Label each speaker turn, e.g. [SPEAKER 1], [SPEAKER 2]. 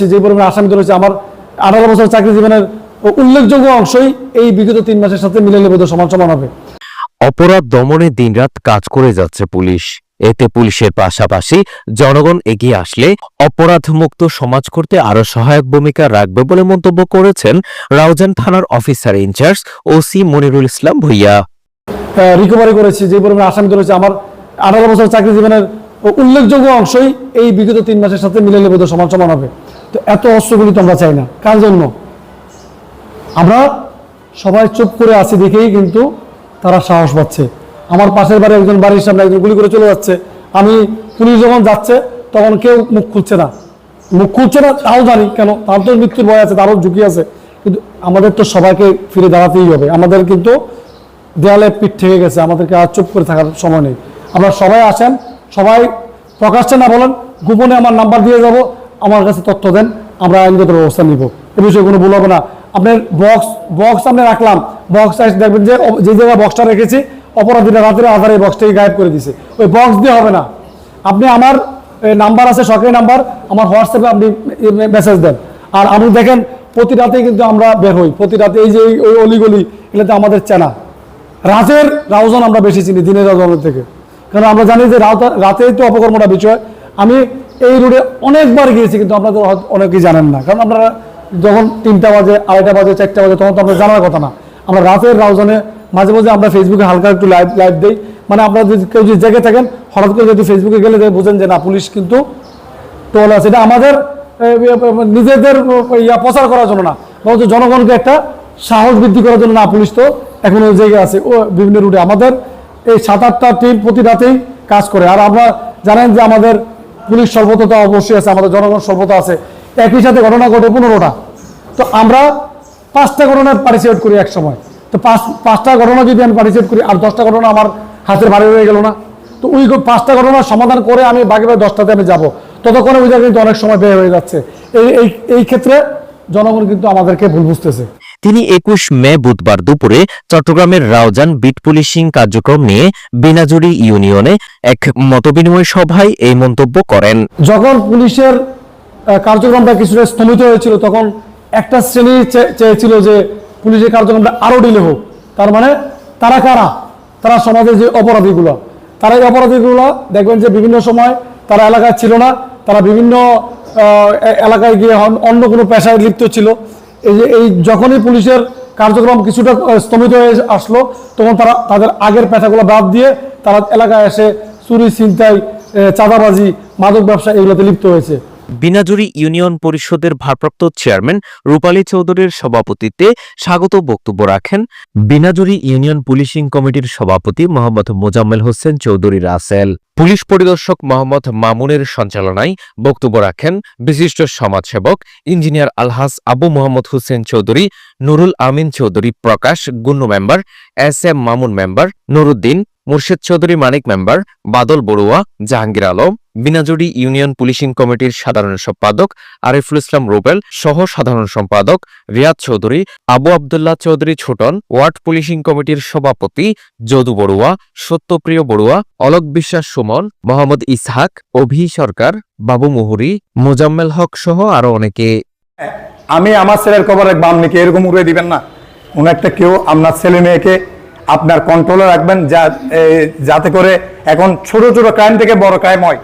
[SPEAKER 1] যে পরিমাণে আসামি রয়েছে আমার আঠারো বছর চাকরি জীবনের উল্লেখযোগ্য অংশই এই বিগত তিন মাসের সাথে মিলে বোধ সমান সমান হবে।
[SPEAKER 2] অপরাধ দমনে দিনরাত কাজ করে যাচ্ছে পুলিশ। এতে পুলিশের পাশাপাশি জনগণ এগিয়ে আসলে অপরাধমুক্ত সমাজ করতে আরও সহায়ক ভূমিকা রাখবে বলে মন্তব্য করেছেন রাউজান থানার officer in-charge OC Monirul Islam Bhuiya.
[SPEAKER 1] Recovery করেছি যে পরিমাণে আসামি রয়েছে আমার আঠারো বছর চাকরি জীবনের উল্লেখযোগ্য অংশই এই বিগত তিন মাসের সাথে মিলে বোধ সমান সমান হবে। তো এত অস্ত্রগুলি তো আমরা চাই না। কার জন্য? আমরা সবাই চুপ করে আছি দেখেই কিন্তু তারা সাহস পাচ্ছে। আমার পাশের বাড়ি একজন বাড়ির সামনে একজন গুলি করে চলে যাচ্ছে। আমি পুলিশ যখন যাচ্ছে, তখন কেউ মুখ খুলছে না। মুখ খুলছে না, তাও জানি কেন, তার তো মৃত্যুর ভয় আছে, তারও ঝুঁকি আছে। কিন্তু আমাদের তো সবাইকে ফিরে দাঁড়াতেই হবে। আমাদের কিন্তু দেয়ালে পিঠ থেকে গেছে, আমাদেরকে আর চুপ করে থাকার সময় নেই। আমরা সবাই আসেন, সবাই প্রকাশ্যে না বলেন, গোপনে আমার নাম্বার দিয়ে যাব। আমার কাছে তথ্য দেন, আমরা আইনগত ব্যবস্থা নিব। এ বিষয়ে কোনো ভুল হবে না। আপনার বক্স বক্স আপনি রাখলাম। বক্স দেখবেন যে যে জায়গায় বক্সটা রেখেছি, অপরাধীরা রাতের আধারে বক্সটাকে গায়েব করে দিছে। ওই বক্স দিয়ে হবে না। আপনি আমার নাম্বার আছে সরকারি নাম্বার আমার হোয়াটসঅ্যাপে আপনি মেসেজ দেন। আর আপনি দেখেন, প্রতি রাতেই কিন্তু আমরা বের হই। প্রতি রাতে এই যে ওই অলিগলি, এগুলোতে আমাদের চেনা। রাতের রাউজন আমরা বেশি চিনি, দিনের রাউজনের থেকে। কারণ আমরা জানি যে রাত রাতেই তো অপকর্মটা বিষয় আমি এই রুটে অনেকবার গিয়েছি, কিন্তু আপনাদের অনেকেই জানেন না। কারণ আপনারা যখন তিনটা বাজে, আড়াইটা বাজে, চারটা বাজে, তখন তো আপনার জানার কথা না। আমরা রাতের রাউজনে মাঝে মাঝে আমরা ফেসবুকে হালকা একটু লাইভ লাইভ দিই। মানে আপনারা যদি কেউ যদি জেগে থাকেন, হঠাৎ করে যদি ফেসবুকে গেলে বুঝেন যে না, পুলিশ কিন্তু টোল আছে। এটা আমাদের নিজেদের ইয়া প্রচার করার জন্য না। বরঞ্চ জনগণকে একটা সাহস বৃদ্ধি করার জন্য না, পুলিশ তো এখন ওই জায়গায় আছে। ও, বিভিন্ন রুটে আমাদের এই সাত, আটটা টিম প্রতি রাতেই কাজ করে। আর আমরা জানেন যে আমাদের পুলিশ সর্বততা অবশ্যই আছে, আমাদের জনগণ সর্বতা আছে। একই সাথে ঘটনা ঘটে পনেরোটা। তো আমরা পাঁচটা ঘটনার পার্টিসিপেট করি এক সময়। তো পাঁচ, পাঁচটা ঘটনা যদি আমি পার্টিসিপেট করি, আর দশটা ঘটনা আমার হাতের বাড়ি হয়ে গেল না। তো ওই পাঁচটা ঘটনার সমাধান করে আমি বাকি বাকি দশটাতে আমি যাব। ততক্ষণে ওই জায়গায় কিন্তু অনেক সময় ব্যয় হয়ে যাচ্ছে। এই এই ক্ষেত্রে জনগণ কিন্তু আমাদেরকে ভুল বুঝতেছে।
[SPEAKER 2] তিনি একুশ মে বুধবার দুপুরে চট্টগ্রামের রাউজান বিট পুলিশিং কার্যক্রম নিয়ে বিনাজুরি ইউনিয়নে এক মতবিনিময় সভায় এই মন্তব্য করেন।
[SPEAKER 1] যখন পুলিশের কার্যক্রমটা কিছুটা স্থগিত হয়েছিল, তখন একটা শ্রেণি চেয়েছিল যে পুলিশের কার্যক্রমটা আরও ডিলে হোক। তার মানে তারা কারা? তারা সমাজের যে অপরাধীগুলো। তারা এই অপরাধীগুলো দেখবেন যে বিভিন্ন সময় তারা এলাকায় ছিল না, তারা বিভিন্ন এলাকায় গিয়ে অন্য কোনো পেশায় লিপ্ত ছিল। এই যে এই যখনই পুলিশের কার্যক্রম কিছুটা স্তমিত হয়ে আসলো তখন তারা তাদের আগের পেশাগুলো বাদ দিয়ে তারা এলাকায় এসে চুরি আহ, চাঁদাবাজি মাদক ব্যবসা এগুলোতে লিপ্ত হয়েছে।
[SPEAKER 2] বিনাজুরি ইউনিয়ন পরিষদের ভারপ্রাপ্ত চেয়ারম্যান রূপালী চৌধুরীর সভাপতিত্বে স্বাগত বক্তব্য রাখেন বিনাজুরি ইউনিয়ন পুলিশিং কমিটির সভাপতি মোহাম্মদ মোজাম্মেল হোসেন চৌধুরী রাসেল। পুলিশ পরিদর্শক মোহাম্মদ মামুনের সঞ্চালনায় বক্তব্য রাখেন বিশিষ্ট সমাজসেবক ইঞ্জিনিয়ার আলহাস আবু মোহাম্মদ হোসেন চৌধুরী, নুরুল আমিন চৌধুরী প্রকাশ, Gunnu member, S M Mamun member, Nuruddin Murshed Chowdhury Manik member, Badal Barua, Jahangir Alam Binajuri union policing কমিটির সাধারণ সম্পাদক, আরিফুল ইসলাম রুবেল, সহ সাধারণ সম্পাদক রিয়াদ চৌধুরী, আবু আবদুল্লাহ চৌধুরী ছোটন, ওয়ার্ড পুলিশিং কমিটির সভাপতি যদু বড়ুয়া, সত্যপ্রিয় বড়ুয়া, অলোক বিশ্বাস সুমন, মোহাম্মদ ইসহাক, অভি সরকার, বাবু মুহুরি, মোজাম্মেল হক সহ আরও অনেকে।
[SPEAKER 3] আমি আমার ছেলের খবর রাখব আপনি কি এরকম উড়ে দিবেন না। কোন একটা কেউ আপনার ছেলে মেয়েকে আপনার কন্ট্রোলে রাখবেন যা যাতে করে এখন ছোট ছোট ক্রাইম থেকে বড় ক্রাইম হয়।